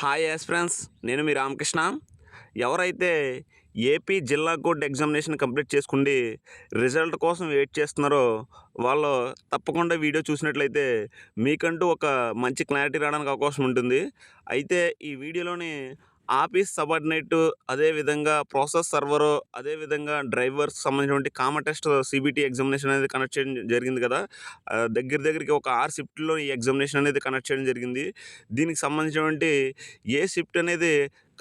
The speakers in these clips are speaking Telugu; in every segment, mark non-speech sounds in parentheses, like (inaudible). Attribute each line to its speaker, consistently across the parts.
Speaker 1: హాయ్ యాస్ ఫ్రెండ్స్ నేను మీ రామకృష్ణ. ఎవరైతే ఏపీ జిల్లా కోడ్ ఎగ్జామినేషన్ కంప్లీట్ చేసుకుండి రిజల్ట్ కోసం వెయిట్ చేస్తున్నారో వాళ్ళు తప్పకుండా వీడియో చూసినట్లయితే మీకంటూ ఒక మంచి క్లారిటీ రావడానికి అవకాశం ఉంటుంది. అయితే ఈ వీడియోలోని ఆఫీస్ సబార్డినేట్ అదేవిధంగా ప్రాసెస్ సర్వరు అదేవిధంగా డ్రైవర్స్ సంబంధించినటువంటి కామన్ టెస్ట్ సిబిటి ఎగ్జామినేషన్ అనేది కనెక్ట్ చేయడం జరిగింది కదా. దగ్గర దగ్గరికి ఒక ఆరు షిఫ్ట్లో ఈ ఎగ్జామినేషన్ అనేది కనెక్ట్ చేయడం జరిగింది. దీనికి సంబంధించినటువంటి ఏ షిఫ్ట్ అనేది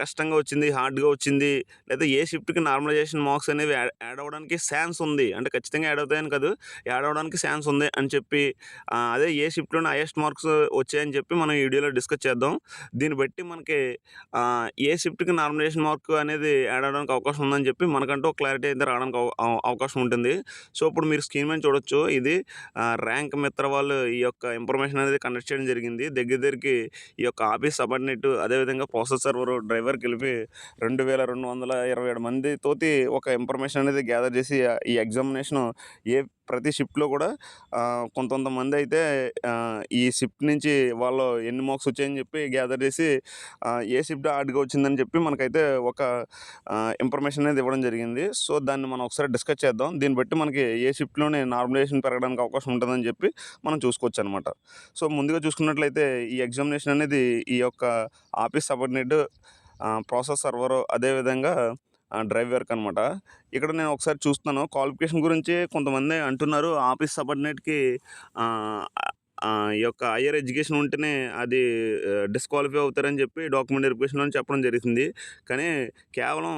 Speaker 1: కష్టంగా వచ్చింది హార్డ్గా వచ్చింది లేదా ఏ షిఫ్ట్కి నార్మలైజేషన్ మార్క్స్ అనేవి యాడ్ యాడ్ అవ్వడానికి ఛాన్స్ ఉంది. అంటే ఖచ్చితంగా యాడ్ అవుతాయని కాదు యాడ్ అవ్వడానికి ఛాన్స్ ఉంది అని చెప్పి అదే ఏ షిఫ్ట్లోనే హైయెస్ట్ మార్క్స్ వచ్చాయని చెప్పి మనం ఈ వీడియోలో డిస్కస్ చేద్దాం. దీన్ని బట్టి మనకి ఏ షిఫ్ట్కి నార్మలైజేషన్ మార్క్ అనేది యాడ్ అవ్వడానికి అవకాశం ఉందని చెప్పి మనకంటూ క్లారిటీ అయితే రావడానికి అవకాశం ఉంటుంది. సో ఇప్పుడు మీరు స్క్రీన్ మీద చూడొచ్చు ఇది ర్యాంక్ మిత్ర వాళ్ళు ఈ యొక్క ఇన్ఫర్మేషన్ అనేది కండక్ట్ చేయడం జరిగింది. దగ్గర దగ్గరికి ఈ యొక్క ఆఫీస్ సబార్డినేట్ అదేవిధంగా ప్రాసెస్ సర్వర్ డ్రైవర్ కలిపి రెండు వేల రెండు వందల ఇరవై ఏడు మందితోటి ఒక ఇన్ఫర్మేషన్ అనేది గ్యాదర్ చేసి ఈ ఎగ్జామినేషన్ ఏ ప్రతి షిఫ్ట్లో కూడా కొంత కొంతమంది అయితే ఈ షిఫ్ట్ నుంచి వాళ్ళు ఎన్ని మార్క్స్ వచ్చాయని చెప్పి గ్యాదర్ చేసి ఏ షిఫ్ట్ హార్డ్గా వచ్చిందని చెప్పి మనకైతే ఒక ఇన్ఫర్మేషన్ అనేది ఇవ్వడం జరిగింది. సో దాన్ని మనం ఒకసారి డిస్కస్ చేద్దాం. దీన్ని బట్టి మనకి ఏ షిఫ్ట్లోనే నార్మలైజేషన్ పెరగడానికి అవకాశం ఉంటుందని చెప్పి మనం చూసుకోవచ్చు అనమాట సో ముందుగా చూసుకున్నట్లయితే ఈ ఎగ్జామినేషన్ అనేది ఈ యొక్క ఆఫీస్ సబార్డినేట్ ప్రాసెస్ సర్వర్ అదేవిధంగా డ్రైవ్ వర్క్ అనమాట ఇక్కడ నేను ఒకసారి చూస్తున్నాను. క్వాలిఫికేషన్ గురించి కొంతమంది అంటున్నారు. ఆఫీస్ సబార్డినేట్కి ఈ యొక్క హయ్యర్ ఎడ్యుకేషన్ ఉంటేనే అది డిస్క్వాలిఫై అవుతారని చెప్పి డాక్యుమెంట్ వెరిఫికేషన్లో చెప్పడం జరిగింది. కానీ కేవలం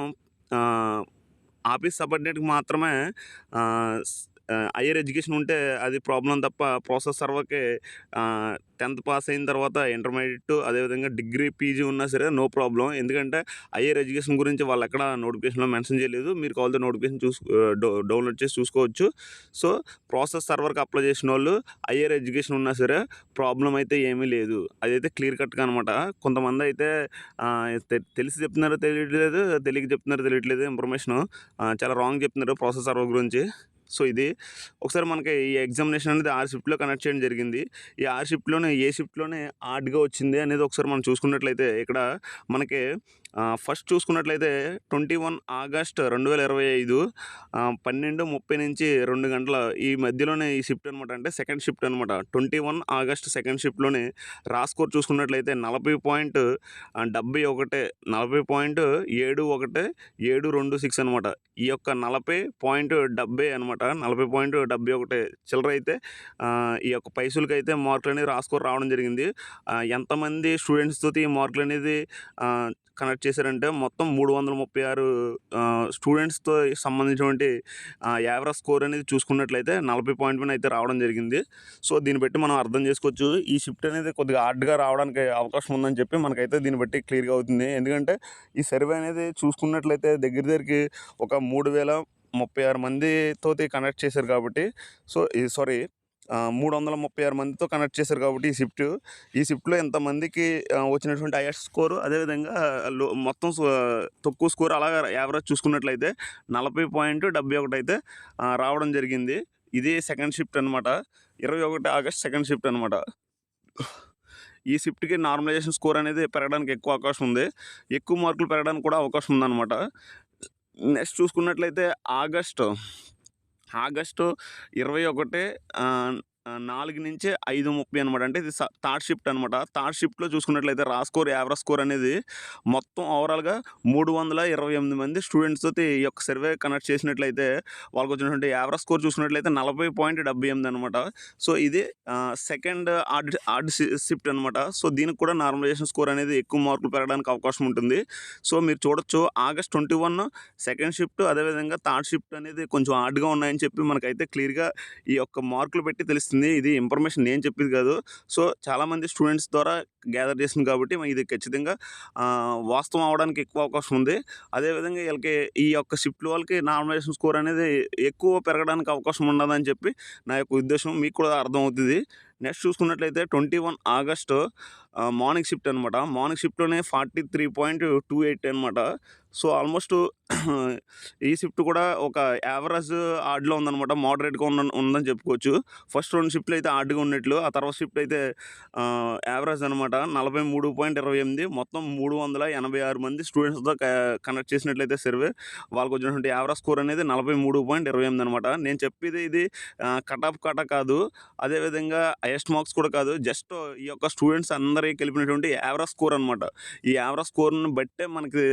Speaker 1: ఆఫీస్ సబార్డినేట్కి మాత్రమే హయ్యర్ ఎడ్యుకేషన్ ఉంటే అది ప్రాబ్లం తప్ప ప్రాసెస్ సర్వకే టెన్త్ పాస్ అయిన తర్వాత ఇంటర్మీడియట్ అదేవిధంగా డిగ్రీ పీజీ ఉన్నా సరే నో ప్రాబ్లం ఎందుకంటే హయ్యర్ ఎడ్యుకేషన్ గురించి వాళ్ళు ఎక్కడ నోటిఫికేషన్లో మెన్షన్ చేయలేదు. మీరు కావాలంటే నోటిఫికేషన్ చూసు డౌన్లోడ్ చేసి చూసుకోవచ్చు. సో ప్రాసెస్ సర్వర్కి అప్లై చేసిన వాళ్ళు హయ్యర్ ఎడ్యుకేషన్ ఉన్నా సరే ప్రాబ్లం అయితే ఏమీ లేదు. అదైతే క్లియర్ కట్గా అనమాట. కొంతమంది అయితే తెలిసి చెప్తున్నారో తెలియట్లేదు తెలియక చెప్తున్నారో తెలియట్లేదు ఇన్ఫర్మేషన్ చాలా రాంగ్ చెప్తున్నారు ప్రాసెస్ సర్వర్ గురించి. సో ఇది ఒకసారి మనకి ఈ ఎగ్జామినేషన్ అనేది ఆరు షిఫ్ట్లో కనెక్ట్ చేయడం జరిగింది. ఈ ఆరు షిఫ్ట్లోనే ఏ షిఫ్ట్లోనే ఆర్ట్గా వచ్చింది అనేది ఒకసారి మనం చూసుకున్నట్లయితే ఇక్కడ మనకి ఫస్ట్ చూసుకున్నట్లయితే ట్వంటీ వన్ ఆగస్ట్ రెండు వేల ఇరవై ఐదు పన్నెండు ముప్పై నుంచి రెండు గంటల ఈ మధ్యలోనే ఈ షిఫ్ట్ అనమాట అంటే సెకండ్ షిఫ్ట్ అనమాట ట్వంటీ వన్ ఆగస్ట్ సెకండ్ షిఫ్ట్లోనే రా స్కోర్ చూసుకున్నట్లయితే నలభై పాయింట్ డెబ్బై ఒకటే నలభై పాయింట్ ఏడు ఒకటే ఏడు రెండు సిక్స్ అనమాట ఈ యొక్క నలభై పాయింట్ డెబ్బై అనమాట నలభై పాయింట్ డెబ్బై ఒకటే చిల్లర అయితే ఈ యొక్క పైసలకి అయితే మార్కులు అనేది రాసుకొని రావడం జరిగింది. ఎంతమంది స్టూడెంట్స్తో ఈ మార్కులు అనేది కనెక్ట్ చేశారంటే మొత్తం మూడు వందల ముప్పై ఆరు స్టూడెంట్స్తో సంబంధించినటువంటి యావరేజ్ స్కోర్ అనేది చూసుకున్నట్లయితే నలభై పాయింట్ పైన అయితే రావడం జరిగింది. సో దీన్ని బట్టి మనం అర్థం చేసుకోవచ్చు. ఈ షిఫ్ట్ అనేది కొద్దిగా హార్డ్గా రావడానికి అవకాశం ఉందని చెప్పి మనకైతే దీన్ని బట్టి క్లియర్గా అవుతుంది. ఎందుకంటే ఈ సర్వే అనేది చూసుకున్నట్లయితే దగ్గర దగ్గరికి ఒక మూడు వేల ముప్పై ఆరు మందితో కనెక్ట్ చేశారు కాబట్టి సో సారీ మూడు వందల ముప్పై ఆరు మందితో కనెక్ట్ చేశారు కాబట్టి ఈ షిఫ్ట్. ఈ షిఫ్ట్లో ఎంతమందికి వచ్చినటువంటి హైయెస్ట్ స్కోరు అదేవిధంగా లో మొత్తం తక్కువ స్కోర్ అలాగా యావరేజ్ చూసుకున్నట్లయితే నలభై పాయింట్ డెబ్బై ఒకటి అయితే రావడం జరిగింది. ఇది సెకండ్ షిఫ్ట్ అనమాట ఇరవై ఒకటి ఆగస్ట్ సెకండ్ షిఫ్ట్ అనమాట ఈ షిఫ్ట్కి నార్మలైజేషన్ స్కోర్ అనేది పెరగడానికి ఎక్కువ అవకాశం ఉంది. ఎక్కువ మార్కులు పెరగడానికి కూడా అవకాశం ఉందన్నమాట. నెక్స్ట్ చూసుకున్నట్లయితే ఆగస్టు ఆగస్టు ఇరవై ఒకటి నాలుగు నుంచి ఐదు ముప్పై అనమాట అంటే ఇది థర్డ్ షిఫ్ట్ అనమాట థర్డ్ షిఫ్ట్లో చూసుకున్నట్లయితే రా స్కోర్ యావరేజ్ స్కోర్ అనేది మొత్తం ఓవరాల్గా మూడు వందల ఇరవై ఎనిమిది మంది స్టూడెంట్స్ ఈ యొక్క సర్వే కనెక్ట్ చేసినట్లయితే వాళ్ళకి వచ్చినటువంటి యావరేజ్ స్కోర్ చూసుకున్నట్లయితే నలభై పాయింట్ డెబ్బై ఎనిమిది అనమాట సో ఇది సెకండ్ ఆర్డ్ ఆర్డ్ షిఫ్ట్ అనమాట సో దీనికి కూడా నార్మలైజేషన్ స్కోర్ అనేది ఎక్కువ మార్కులు పెరగడానికి అవకాశం ఉంటుంది. సో మీరు చూడొచ్చు August twenty one second shift అదేవిధంగా థర్డ్ షిఫ్ట్ అనేది కొంచెం హార్డ్గా ఉన్నాయని చెప్పి మనకైతే క్లియర్గా ఈ యొక్క మార్కులు పెట్టి తెలుస్తుంది. ఇది ఇన్ఫర్మేషన్ నేను చెప్పింది కాదు. సో చాలామంది స్టూడెంట్స్ ద్వారా గ్యాదర్ చేసింది కాబట్టి ఇది ఖచ్చితంగా వాస్తవం అవడానికి ఎక్కువ అవకాశం ఉంది. అదేవిధంగా వీళ్ళకి ఈ యొక్క షిఫ్ట్ వాళ్ళకి నామినేషన్ స్కోర్ అనేది ఎక్కువ పెరగడానికి అవకాశం ఉండదని చెప్పి నా యొక్క ఉద్దేశం. మీకు కూడా అర్థమవుతుంది. నెక్స్ట్ చూసుకున్నట్లయితే twenty one August morning shift అనమాట. మార్నింగ్ షిఫ్ట్‌లోనే 43.28 అనమాట. సో, ఆల్మోస్ట్ (clears throat) ఈ షిఫ్ట్ కూడా ఒక యావరేజ్ ఆర్డ్లో ఉందనమాట. మోడరేట్‌గా ఉన్న ఉందని చెప్పుకోవచ్చు. ఫస్ట్ రెండు షిఫ్ట్‌లు అయితే ఆర్డ్గా ఉన్నట్లు. ఆ తర్వాత షిఫ్ట్ అయితే యావరేజ్ అనమాట. 43.28 మొత్తం 386 మంది స్టూడెంట్స్‌తో క చేసినట్లయితే సర్వే. వాళ్ళకొచ్చినటువంటి యావరేజ్ స్కోర్ అనేది 43.28 అనమాట. నేను చెప్పేది ఇది కట్ ఆఫ్ కట కాదు. అదేవిధంగా హైయెస్ట్ మార్క్స్ కూడా కాదు. జస్ట్ ఈ యొక్క స్టూడెంట్స్ అందరికి కలిపినటువంటి యావరేజ్ స్కోర్ అనమాట. ఈ యావరేజ్ స్కోర్‌ని బట్టే మనకి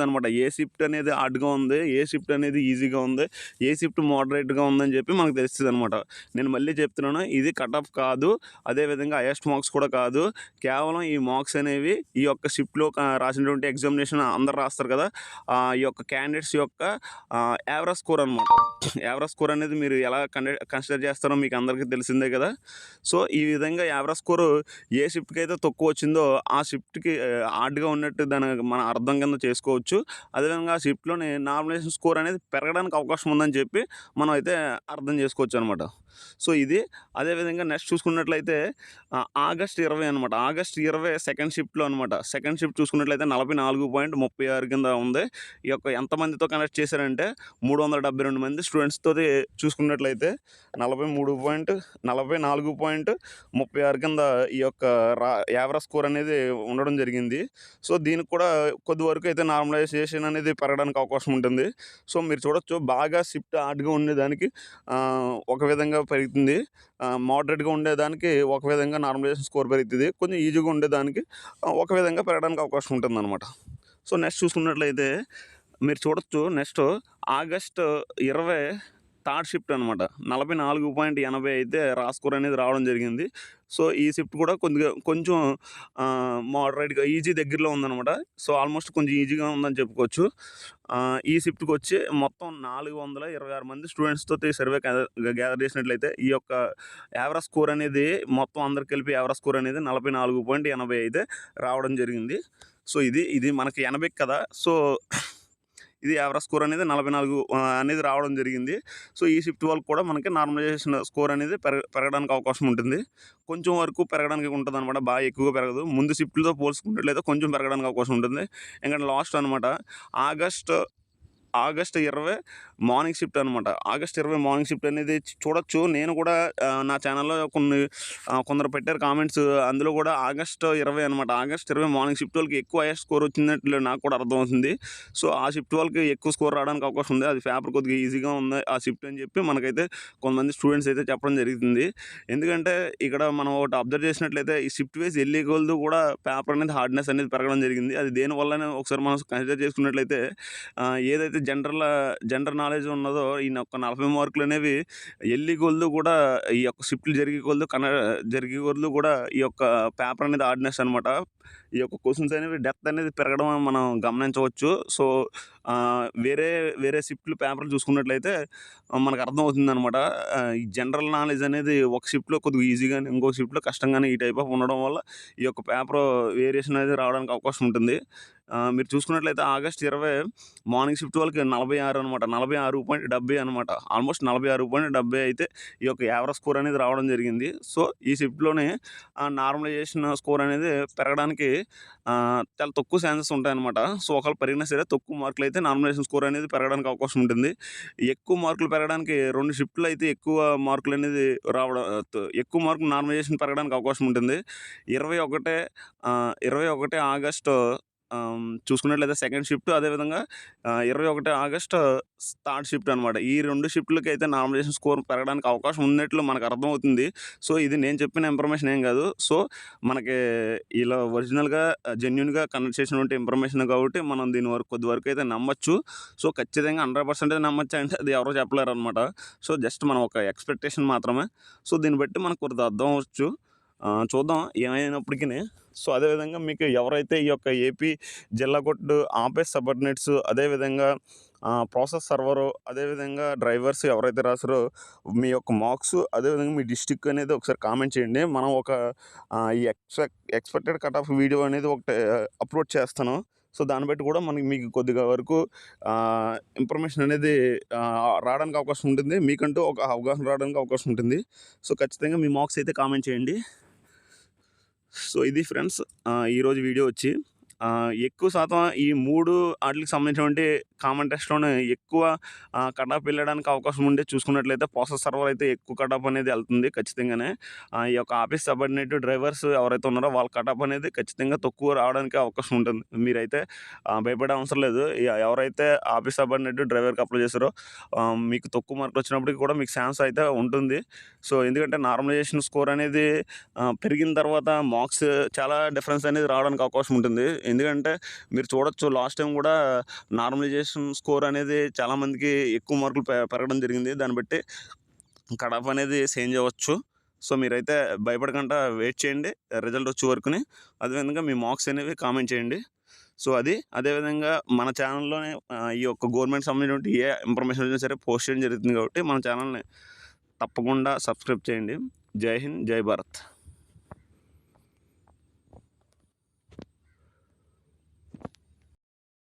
Speaker 1: అనమాట ఏ షిఫ్ట్ అనేది హార్డ్‌గా ఉంది. ఏ షిఫ్ట్ అనేది ఈజీగా ఉంది. ఏ షిఫ్ట్ మోడరేట్‌గా ఉందని చెప్పి మనకు అనమాట నేను మళ్ళీ చెప్తున్నాను. ఇది కట్ ఆఫ్ కాదు. అదేవిధంగా హయెస్ట్ మార్క్స్ కూడా కాదు. కేవలం ఈ మార్క్స్ అనేవి ఈ యొక్క షిఫ్ట్‌లో రాసినటువంటి ఎగ్జామినేషన్ అందరు రాస్తారు కదా! ఈ యొక్క క్యాండిడేట్స్ యొక్క యావరేజ్ స్కోర్ అనమాట. యావరేజ్ స్కోర్ అనేది మీరు ఎలా కన్సిడర్ చేస్తారో మీకు అందరికీ తెలిసిందే కదా! సో, ఈ విధంగా యావరేజ్ స్కోర్ ఏ షిఫ్ట్కి అయితే తక్కువ వచ్చిందో ఆ షిఫ్ట్‌కి హార్డ్‌గా ఉన్నట్టు దాని మన అర్థం కింద చేసుకోవచ్చు. అదేవిధంగా ఆ షిఫ్ట్‌లోని నామినేషన్ స్కోర్ అనేది పెరగడానికి అవకాశం ఉందని చెప్పి మనం అయితే అర్థం చేసుకోవచ్చనమాట. సో, ఇది అదేవిధంగా నెక్స్ట్ చూసుకున్నట్లయితే ఆగస్ట్ 20 అనమాట. ఆగస్ట్ 20 సెకండ్ షిఫ్ట్‌లో అనమాట. సెకండ్ షిఫ్ట్ చూసుకున్నట్లయితే 44.36 కింద ఉంది. ఈ యొక్క ఎంతమందితో కనెక్ట్ చేశారంటే 372 మంది స్టూడెంట్స్తో చూసుకున్నట్లయితే 43. 44.36 కింద ఈ యొక్క రా యావరేజ్ స్కోర్ అనేది ఉండడం జరిగింది. సో, దీనికి కూడా కొద్ది వరకు అయితే నార్మలైజేషన్ అనేది పెరగడానికి అవకాశం ఉంటుంది. సో, మీరు చూడొచ్చు బాగా షిఫ్ట్ హార్డ్‌గా ఉండేదానికి ఒక విధంగా పెరుగుతుంది. మోడరేట్‌గా ఉండేదానికి ఒక విధంగా నార్మలైజేషన్ స్కోర్ పెరుగుతుంది కొంచెం ఈజీగా ఉండేదానికి ఒక విధంగా పెరగడానికి అవకాశం ఉంటుందన్నమాట సో, నెక్స్ట్ చూసుకున్నట్లయితే మీరు చూడొచ్చు నెక్స్ట్ ఆగస్ట్ 20 థర్డ్ షిఫ్ట్ అనమాట. 44.80 అయితే రా స్కోర్ అనేది రావడం జరిగింది. సో, ఈ షిఫ్ట్ కూడా కొద్దిగా కొంచెం మోడరేట్‌గా ఈజీ దగ్గరలో ఉందనమాట. సో, ఆల్మోస్ట్ కొంచెం ఈజీగా ఉందని చెప్పుకోవచ్చు. ఈ షిఫ్ట్కి వచ్చి మొత్తం 426 మంది స్టూడెంట్స్తో సర్వే గ్యాదర్ గ్యాదర్ చేసినట్లయితే ఈ యొక్క యావరేజ్ స్కోర్ అనేది మొత్తం అందరికి కలిపి యావరేజ్ స్కోర్ అనేది 44.80 అయితే రావడం జరిగింది. సో, ఇది ఇది మనకి 80కి కదా! సో, ఇది యావరేజ్ స్కోర్ అనేది నలభై నాలుగు అనేది రావడం జరిగింది. సో, ఈ షిఫ్ట్ వాళ్ళకి కూడా మనకి నార్మలైజేషన్ స్కోర్ అనేది పెరగ పెరగడానికి అవకాశం ఉంటుంది. కొంచెం వరకు పెరగడానికి ఉంటుంది అనమాట బాగా ఎక్కువగా పెరగదు. ముందు షిఫ్ట్‌లతో పోల్చుకున్నట్లయితే కొంచెం పెరగడానికి అవకాశం ఉంటుంది. ఎందుకంటే లాస్ట్ అనమాట. ఆగస్ట్ ఆగస్ట్ 20 మార్నింగ్ షిఫ్ట్ అనమాట. ఆగస్ట్ 20 మార్నింగ్ షిఫ్ట్ అనేది చూడొచ్చు. నేను కూడా నా ఛానల్లో కొన్ని కొందరు పెట్టారు కామెంట్స్. అందులో కూడా ఆగస్ట్ 20 అనమాట. ఆగస్ట్ 20 మార్నింగ్ షిఫ్ట్ వాళ్ళకి ఎక్కువ హైయెస్ట్ స్కోర్ వచ్చినట్లు నాకు కూడా అర్థమవుతుంది. సో, ఆ షిఫ్ట్ వాళ్ళకి ఎక్కువ స్కోర్ రావడానికి అవకాశం ఉంది. అది పేపర్ కొద్దిగా ఈజీగా ఉంది ఆ షిఫ్ట్ అని చెప్పి మనకైతే కొంతమంది స్టూడెంట్స్ అయితే చెప్పడం జరుగుతుంది. ఎందుకంటే ఇక్కడ మనం ఒకటి అబ్జర్వ్ చేసినట్లయితే ఈ షిఫ్ట్ వేసి ఎళ్ళే కొలది కూడా పేపర్ అనేది హార్డ్‌నెస్ అనేది పెరగడం జరిగింది. అది దేనివల్లనే ఒకసారి మనం కన్సిడర్ చేసుకున్నట్లయితే ఏదైతే ఏదైతే జనరల్ జనరల్ నాలెడ్జ్ ఉన్నదో ఈయన ఒక నలభై మార్కులు అనేవి ఎల్లి కొలది కూడా ఈ యొక్క షిఫ్ట్‌లు జరిగే కొలది కన జరిగే కొలది కూడా ఈ యొక్క పేపర్ అనేది హార్డ్‌నెస్ అనమాట. ఈ యొక్క క్వశ్చన్స్ అనేవి డెప్త్ అనేది పెరగడం మనం గమనించవచ్చు. సో, వేరే వేరే షిఫ్ట్‌లు పేపర్‌లు చూసుకున్నట్లయితే మనకు అర్థమవుతుందనమాట. అనమాట ఈ జనరల్ నాలెడ్జ్ అనేది ఒక షిఫ్ట్‌లో కొద్దిగా ఈజీగానే ఇంకో షిఫ్ట్‌లో కష్టంగానే ఈ టైప్ ఆఫ్ ఉండడం వల్ల ఈ యొక్క పేపర్ వేరియేషన్ అనేది రావడానికి అవకాశం ఉంటుంది. మీరు చూసుకున్నట్లయితే ఆగస్ట్ 20 మార్నింగ్ షిఫ్ట్ వాళ్ళకి 46 అనమాట. 46.70 అనమాట. ఆల్మోస్ట్ 46.70 అయితే ఈ యొక్క యావరేజ్ స్కోర్ అనేది రావడం జరిగింది. సో, ఈ షిఫ్ట్‌లోనే నార్మలైజేషన్ స్కోర్ అనేది పెరగడానికి చాలా తక్కువ ఛాన్సెస్ ఉంటాయన్నమాట సో, ఒకవేళ పెరిగినా సరే తక్కువ మార్కులు అయితే నార్మలైజేషన్ స్కోర్ అనేది పెరగడానికి అవకాశం ఉంటుంది. ఎక్కువ మార్కులు పెరగడానికి రెండు షిఫ్ట్‌లు అయితే ఎక్కువ మార్కులు అనేది రావడం ఎక్కువ మార్కులు నార్మలైజేషన్ పెరగడానికి అవకాశం ఉంటుంది. ఇరవై ఒకటే ఇరవై ఒకటి ఆగస్టు చూసుకున్నట్లయితే సెకండ్ షిఫ్ట్ అదేవిధంగా ఇరవై ఒకటి ఆగస్ట్ థర్డ్ షిఫ్ట్ అనమాట. ఈ 2 షిఫ్ట్‌లకైతే నామినేషన్ స్కోర్ పెరగడానికి అవకాశం ఉన్నట్లు మనకు అర్థమవుతుంది. సో, ఇది నేను చెప్పిన ఇన్ఫర్మేషన్ ఏం కాదు. సో, మనకి ఇలా ఒరిజినల్‌గా జెన్యున్గా కండక్ట్ చేసినటువంటి ఇన్ఫర్మేషన్ కాబట్టి మనం దీని వరకు కొద్ది వరకు అయితే నమ్మచ్చు సో, ఖచ్చితంగా 100% నమ్మచ్చు అంటే అది ఎవరూ చెప్పలేరు అనమాట సో, జస్ట్ మనం ఒక ఎక్స్‌పెక్టేషన్ మాత్రమే. సో, దీన్ని బట్టి మనకు కొద్దిగా అర్థం అవ్వచ్చు. చూద్దాం ఏమైనప్పటికీ సో, అదేవిధంగా మీకు ఎవరైతే ఈ యొక్క ఏపీ జిల్లా కొట్టు ఆఫీస్ సబర్నెట్స్ అదేవిధంగా ప్రాసెస్ సర్వరు అదేవిధంగా డ్రైవర్స్ ఎవరైతే రాసారో మీ యొక్క మార్క్స్ అదేవిధంగా మీ డిస్టిక్ అనేది ఒకసారి కామెంట్ చేయండి. మనం ఒక ఈ expect expected cut off video అనేది ఒకటి అప్‌లోడ్ చేస్తాను. సో, దాన్ని బట్టి కూడా మనకి మీకు కొద్దిగా వరకు ఇన్ఫర్మేషన్ అనేది రావడానికి అవకాశం ఉంటుంది. మీకంటూ ఒక అవగాహన రావడానికి అవకాశం ఉంటుంది. సో, ఖచ్చితంగా మీ మార్క్స్ అయితే కామెంట్ చేయండి. సో ఇది ఫ్రెండ్స్ ఈరోజు వీడియో వచ్చి ఎక్కువ శాతం ఈ మూడు వాటికి సంబంధించినటువంటి కామన్ టెస్ట్లోనే ఎక్కువ కటాఫ్ వెళ్ళడానికి అవకాశం ఉండే చూసుకున్నట్లయితే ప్రాసెస్ సర్వర్ అయితే ఎక్కువ కటాఫ్ అనేది వెళ్తుంది ఖచ్చితంగానే. ఈ యొక్క ఆఫీస్ సబార్డినేట్ డ్రైవర్స్ ఎవరైతే ఉన్నారో వాళ్ళ కటాఫ్ అనేది ఖచ్చితంగా తక్కువ రావడానికి అవకాశం ఉంటుంది. మీరైతే భయపడే అవసరం లేదు. ఎవరైతే ఆఫీస్ సబార్డినేట్ డ్రైవర్కి అప్లై చేశారో మీకు తక్కువ మార్కులు వచ్చినప్పటికీ కూడా మీకు ఛాన్స్ అయితే ఉంటుంది. సో ఎందుకంటే నార్మలైజేషన్ స్కోర్ అనేది పెరిగిన తర్వాత మార్క్స్ చాలా డిఫరెన్స్ అనేది రావడానికి అవకాశం ఉంటుంది. ఎందుకంటే మీరు చూడొచ్చు లాస్ట్ టైం కూడా నార్మలైజేషన్ స్కోర్ అనేది చాలామందికి ఎక్కువ మార్కులు పె- పెరగడం జరిగింది. దాన్ని బట్టి కడాఫ్ అనేది చేంజ్ అవ్వచ్చు. సో మీరైతే భయపడకుండా వెయిట్ చేయండి. రిజల్ట్ వచ్చే వరకుని. అదేవిధంగా మీ మార్క్స్ అనేవి కామెంట్ చేయండి. సో అది అదేవిధంగా మన ఛానల్లోనే ఈ యొక్క గవర్నమెంట్ సంబంధించిన ఏ ఇన్ఫర్మేషన్ వచ్చినా సరే పోస్ట్ చేయడం జరుగుతుంది కాబట్టి మన ఛానల్ని తప్పకుండా సబ్స్క్రైబ్ చేయండి. జై హింద్ జై భారత్.